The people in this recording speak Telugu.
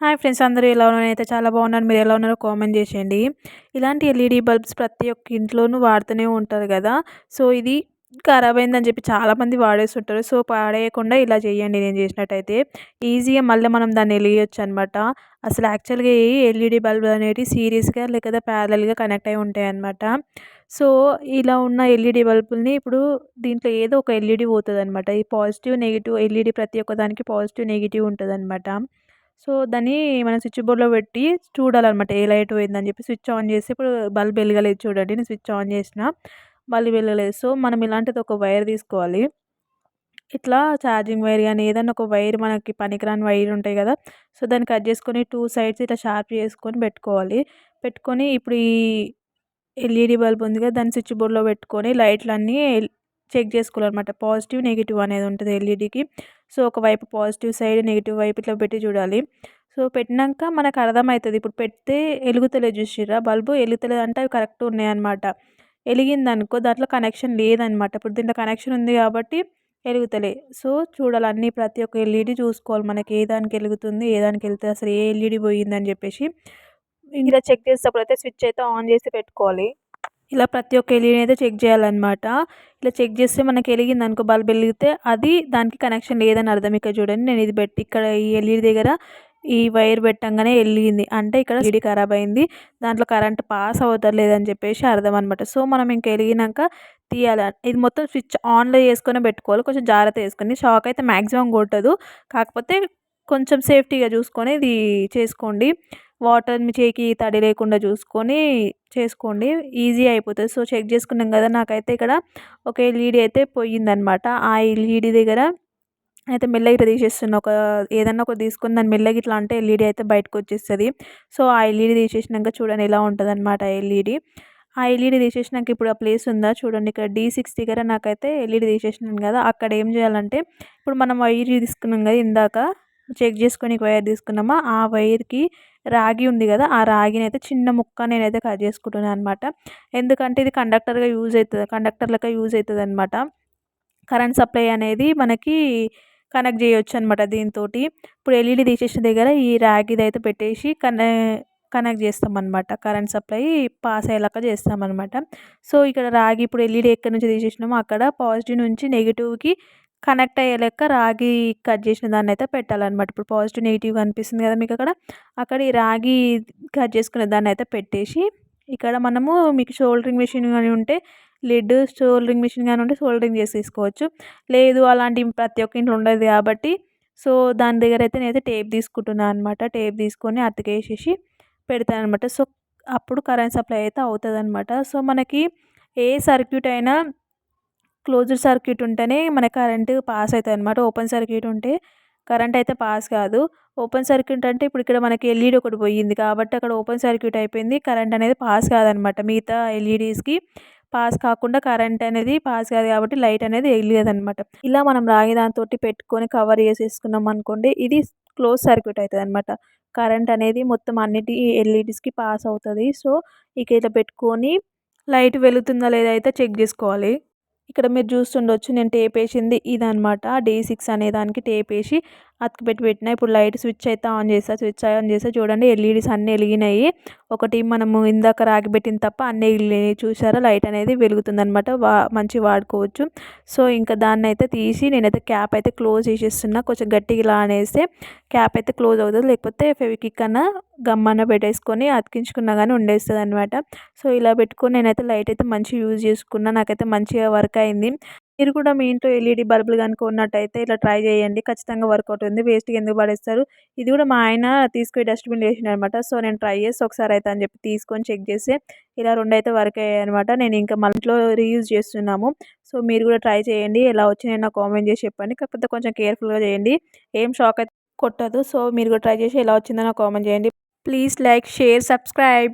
హాయ్ ఫ్రెండ్స్ అందరూ ఎలా ఉన్నారు? అయితే చాలా బాగున్నారు మీరు ఎలా ఉన్నారో కామెంట్ చేసేయండి. ఇలాంటి ఎల్ఈడి బల్బ్స్ ప్రతి ఒక్క ఇంట్లోనూ వాడుతూనే ఉంటారు కదా. సో ఇది ఖరాబ్ అయిందని చెప్పి చాలామంది వాడేస్తుంటారు. సో పాడేయకుండా ఇలా చేయండి నేను చేసినట్టయితే. ఈజీగా మళ్ళీ మనం దాన్ని వెలిగించచ్చు అనమాట అసలు యాక్చువల్గా ఈ ఎల్ఈడి బల్బ్ అనేవి సీరియస్గా లేకపోతే ప్యారల్గా కనెక్ట్ అయి ఉంటాయి అనమాట సో ఇలా ఉన్న ఎల్ఈడి బల్బుల్ని ఇప్పుడు దీంట్లో ఏదో ఒక ఎల్ఈడి పోతుంది అనమాట ఈ పాజిటివ్ నెగిటివ్ ఎల్ఈడి ప్రతి ఒక్క దానికి పాజిటివ్ నెగిటివ్ ఉంటుంది అనమాట సో దాన్ని మనం స్విచ్ బోర్డ్లో పెట్టి చూడాలన్నమాట. ఏ లైట్ పోయిందని చెప్పి స్విచ్ ఆన్ చేసి ఇప్పుడు బల్బ్ వెలగలేదు చూడండి నేను స్విచ్ ఆన్ చేసిన బల్బ్ వెలగలేదు. సో మనం ఇలాంటిది ఒక వైర్ తీసుకోవాలి. ఇట్లా ఛార్జింగ్ వైర్ కానీ ఏదైనా ఒక వైర్ మనకి పనికిరాని వైర్ ఉంటాయి కదా సో దాన్ని కట్ చేసుకొని టూ సైడ్స్ ఇట్లా షార్ప్ చేసుకొని పెట్టుకోవాలి. పెట్టుకొని ఇప్పుడు ఈ ఎల్ఈడి బల్బ్ ఉంది కదా దాన్ని స్విచ్ బోర్డ్లో పెట్టుకొని లైట్లన్నీ చెక్ చేసుకోవాలన్నమాట. పాజిటివ్ నెగిటివ్ అనేది ఉంటుంది ఎల్ఈడికి. సో ఒకవైపు పాజిటివ్ సైడ్ నెగిటివ్ వైపు ఇట్లా పెట్టి చూడాలి. సో పెట్టినాక మనకు అర్థమవుతుంది. ఇప్పుడు పెడితే ఎలుగుతలేదు చూసిరా బల్బు ఎలుగుతలేదు అంటే అవి కరెక్ట్ ఉన్నాయన్నమాట. వెలిగింది అనుకో దాంట్లో కనెక్షన్ లేదనమాట ఇప్పుడు దీంట్లో కనెక్షన్ ఉంది కాబట్టి వెలుగుతలే సో చూడాలి అన్ని ప్రతి ఒక్క ఎల్ఈడి చూసుకోవాలి. మనకి ఏ దానికి వెలుగుతుంది ఏ దానికి వెళ్తుంది అసలు ఏ ఎల్ఈడి పోయిందని చెప్పేసి. ఇలా చెక్ చేసేటప్పుడు అయితే స్విచ్ అయితే ఆన్ చేసి పెట్టుకోవాలి. ఇలా ప్రతి ఒక్క ఎల్ఈడి అయితే చెక్ చేయాలన్నమాట. ఇలా చెక్ చేస్తే మనకి వెలిగింది అనుకో బల్బ్ వెలిగితే అది దానికి కనెక్షన్ లేదని అర్థం. ఇక్కడ చూడండి నేను ఇది పెట్టి ఇక్కడ ఈ ఎల్ఈడి దగ్గర ఈ వైర్ పెట్టంగానే వెళ్ళింది అంటే ఇక్కడ సిడి ఖరాబ్ అయింది. దాంట్లో కరెంట్ పాస్ అవుతలేదని చెప్పేసి అర్థం అనమాట సో మనం ఇంక వెలిగినాక తీయాలి. ఇది మొత్తం స్విచ్ ఆన్లో చేసుకొని పెట్టుకోవాలి. కొంచెం జాగ్రత్త వేసుకొని షాక్ అయితే మ్యాక్సిమం కొట్టదు. కాకపోతే కొంచెం సేఫ్టీగా చూసుకొని ఇది చేసుకోండి. వాటర్ మీ చేయికి తడి లేకుండా చూసుకొని చేసుకోండి. ఈజీ అయిపోతుంది. సో చెక్ చేసుకున్నాం కదా నాకైతే ఇక్కడ ఒక ఎల్ఈడి అయితే పోయిందనమాట ఆ ఎల్ఈడి దగ్గర అయితే మెల్లగా ఇట్లా తీసేస్తున్నా. ఒక ఏదన్నా ఒక తీసుకుని దాన్ని మెల్లగా ఇట్లా అంటే ఎల్ఈడి అయితే బయటకు వచ్చేస్తుంది. సో ఆ ఎల్ఈడి తీసేసినాక చూడండి ఎలా ఉంటుంది అనమాట ఆ ఎల్ఈడి. ఆ ఎల్ఈడి తీసేసినాక ఇప్పుడు ఆ ప్లేస్ ఉందా? చూడండి ఇక్కడ డీ సిక్స్ దగ్గర నాకైతే ఎల్ఈడి తీసేసినాను కదా అక్కడ ఏం చేయాలంటే ఇప్పుడు మనం వైర్ తీసుకున్నాం కదా ఇందాక. చెక్ చేసుకొని వైర్ తీసుకున్నామా? ఆ వైర్కి రాగి ఉంది కదా ఆ రాగిని అయితే చిన్న ముక్క నేనైతే కట్ చేసుకుంటున్నాను అనమాట ఎందుకంటే ఇది కండక్టర్గా యూజ్ అవుతుంది కండక్టర్ యూజ్ అవుతుంది అనమాట కరెంట్ సప్లై అనేది మనకి కనెక్ట్ చేయొచ్చు అనమాట దీంతో ఇప్పుడు ఎల్ఈడి తీసేసిన దగ్గర ఈ రాగిది అయితే పెట్టేసి కనె కనెక్ట్ చేస్తామన్నమాట కరెంట్ సప్లై పాస్ అయ్యేలాగా చేస్తామన్నమాట సో ఇక్కడ రాగి ఇప్పుడు ఎల్ఈడి ఎక్కడి నుంచి తీసేసినామో అక్కడ పాజిటివ్ నుంచి నెగిటివ్కి కనెక్ట్ అయ్యే లెక్క రాగి కట్ చేసిన దాన్ని అయితే పెట్టాలన్నమాట. ఇప్పుడు పాజిటివ్ నెగిటివ్ కనిపిస్తుంది కదా మీకు అక్కడ. అక్కడ ఈ రాగి కట్ చేసుకునే దాన్ని అయితే పెట్టేసి ఇక్కడ మనము మీకు షోల్డరింగ్ మిషన్ కానీ ఉంటే లిడ్ షోల్డరింగ్ మిషన్ కానీ ఉంటే షోల్డరింగ్ చేసి తీసుకోవచ్చు. లేదు అలాంటి ప్రతి ఒక్క ఇంట్లో ఉండదు కాబట్టి సో దాని దగ్గర అయితే నేనైతే టేప్ తీసుకుంటున్నాను అనమాట టేప్ తీసుకొని అతికేసేసి పెడతాను అనమాట సో అప్పుడు కరెంట్ సప్లై అయితే అవుతుంది అనమాట సో మనకి ఏ సర్క్యూట్ అయినా క్లోజ్డ్ సర్క్యూట్ ఉంటేనే మన కరెంటు పాస్ అవుతుంది అనమాట ఓపెన్ సర్క్యూట్ ఉంటే కరెంట్ అయితే పాస్ కాదు. ఓపెన్ సర్క్యూట్ అంటే ఇప్పుడు ఇక్కడ మనకి ఎల్ఈడి ఒకటి పోయింది కాబట్టి అక్కడ ఓపెన్ సర్క్యూట్ అయిపోయింది. కరెంట్ అనేది పాస్ కాదనమాట మిగతా ఎల్ఈడీస్కి పాస్ కాకుండా కరెంట్ అనేది పాస్ కాదు కాబట్టి లైట్ అనేది వెళ్ళేదనమాట ఇలా మనం రాగి దాంతో పెట్టుకొని కవర్ చేసేసుకున్నాం అనుకోండి ఇది క్లోజ్ సర్క్యూట్ అవుతుంది అనమాట కరెంట్ అనేది మొత్తం అన్నిటి ఎల్ఈడీస్కి పాస్ అవుతుంది. సో ఇక ఇట్లా పెట్టుకొని లైట్ వెలుగుతుందా లేదా అయితే చెక్ చేసుకోవాలి. ఇక్కడ మీరు చూస్తుండొచ్చు నేను టేప్ వేసింది ఇదనమాట డీ సిక్స్ అనే దానికి టేప్ వేసి అతికి పెట్టి పెట్టిన. ఇప్పుడు లైట్ స్విచ్ అయితే ఆన్ చేసా స్విచ్ ఆన్ చేసా. చూడండి ఎల్ఈడీస్ అన్నీ వెలిగినాయి. ఒకటి మనము ఇందాక రాగి పెట్టింది తప్ప అన్నీ వెలిగినాయి. చూసారా లైట్ అనేది వెలుగుతుంది అనమాట వా మంచి వాడుకోవచ్చు. సో ఇంకా దాన్ని అయితే తీసి నేనైతే క్యాప్ అయితే క్లోజ్ చేసేస్తున్నా. కొంచెం గట్టిగా ఇలా అనేస్తే క్యాప్ అయితే క్లోజ్ అవుతుంది. లేకపోతే ఫెవికిక్ అన్న గమ్మన పెట్టేసుకొని అతికించుకున్నా కానీ ఉండేస్తుంది అనమాట సో ఇలా పెట్టుకొని నేనైతే లైట్ అయితే మంచి యూజ్ చేసుకున్నా. నాకైతే మంచిగా వర్క్ అయింది. మీరు కూడా మీ ఇంట్లో ఎల్ఈడి బల్బులు కనుక ఉన్నట్టయితే ఇలా ట్రై చేయండి. ఖచ్చితంగా వర్కౌట్ ఉంది. వేస్ట్గా ఎందుకు పడేస్తారు? ఇది కూడా మా ఆయన తీసుకొని డస్ట్బిన్ వేసిన అనమాట సో నేను ట్రై చేసి ఒకసారి అయితే అని చెప్పి తీసుకొని చెక్ చేస్తే ఇలా రెండు అయితే వర్క్ అయ్యాయి అనమాట నేను ఇంకా మన ఇంట్లో రీయూజ్ చేస్తున్నాము. సో మీరు కూడా ట్రై చేయండి. ఎలా వచ్చినాయి నాకు కామెంట్ చేసి చెప్పండి. కాకపోతే కొంచెం కేర్ఫుల్గా చేయండి. ఏం షాక్ అయితే కొట్టదు. సో మీరు కూడా ట్రై చేసి ఎలా వచ్చిందో నాకు కామెంట్ చేయండి. Please like share subscribe.